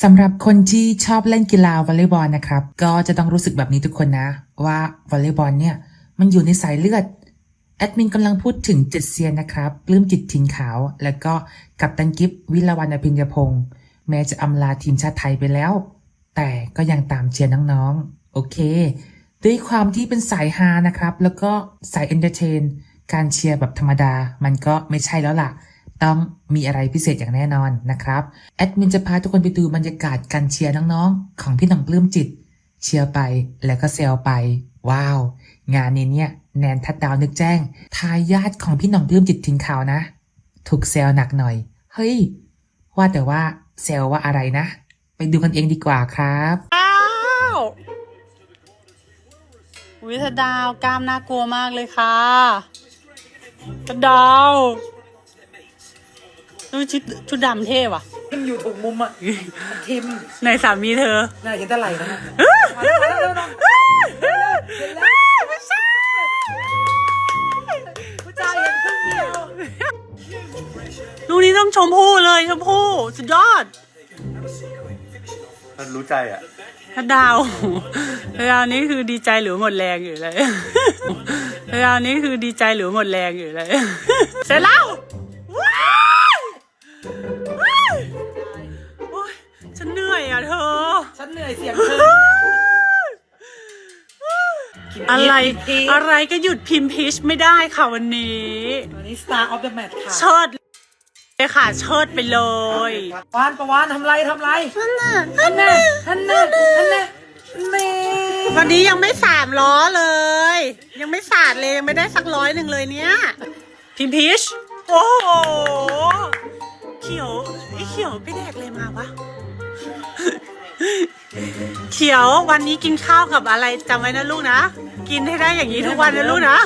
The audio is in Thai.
สำหรับคนที่ชอบเล่นกีฬาวอลเลย์บอลนะครับ ก็จะต้องรู้สึกแบบนี้ทุกคนนะ ว่าวอลเลย์บอลเนี่ย มันอยู่ในสายเลือดแอดมินกำลังพูดถึงเจ็ดเซียนนะครับปลื้มจิตถิ่นขาว แล้วก็กัปตันกิฟวิลาวันอภิญญพงศ์แม้จะอำลาทีมชาติไทยไปแล้ว แต่ก็ยังตามเชียร์น้องๆ โอเค ด้วยความที่เป็นสายฮานะครับ แล้วก็สายเอนเตอร์เทนการเชียร์แบบธรรมดา มันก็ไม่ใช่แล้วล่ะ ต้องมีอะไรพิเศษอย่างแน่นอนนะครับแอดมินจะพาทุกคนไปดูบรรยากาศการเชียร์น้องๆ ของพี่น่องปลื้มจิต เชียร์ไปแล้วก็เซลไป ว้าว งานนี้เนี่ยแนนทัดดาวนึกแจ้ง ทายาทของพี่น่องปลื้มจิตทิ้งข่าวนะ ถูกเซลหนักหน่อย เฮ้ย ว่าแต่ว่าเซลว่าอะไรนะ ไปดูกันเองดีกว่าครับอ้าววิทดาวกล้ามน่ากลัวมากเลยค่ะทดาว ดูชุดชุดดำเท่ว่ะ ทิมอยู่ถูกมุมอะ ทิมในสามีเธอน่าเห็นแต่ไหลนะผู้ชายเห็นครึ่งเดียวลูกนี้ต้องชมพู่เลยชมพู่สุดยอดมันรู้ใจอะทดาวทดาวนี่คือดีใจหรือหมดแรงอยู่เลยทดาวนี่คือดีใจหรือหมดแรงอยู่เลยเสร็จแล้ว เหนื่อยเสียงเธออะไรกินอะไรก็หยุดพิมพ์พิชไม่ได้ค่ะวันนี้วันนี้ Star of the Match ค่ะเชิดเลยค่ะเชิดไปเลยวานประวานทำไรทำไรฮันน่ะฮันน่ะฮันน่ะฮันน่ะเน่วันนี้ยังไม่สามล้อเลย ยังไม่สาดเลยยังไม่ได้สักร้อยหนึ่งเลยเนี่ยพิมพ์พิชโอ้โหเขียวไอ้เขียวไปแดกเลยมาวะ เขียววันนี้กินข้าวกับอะไรจำไว้นะลูกนะ กินให้ได้อย่างนี้ทุกวันนะลูกนะ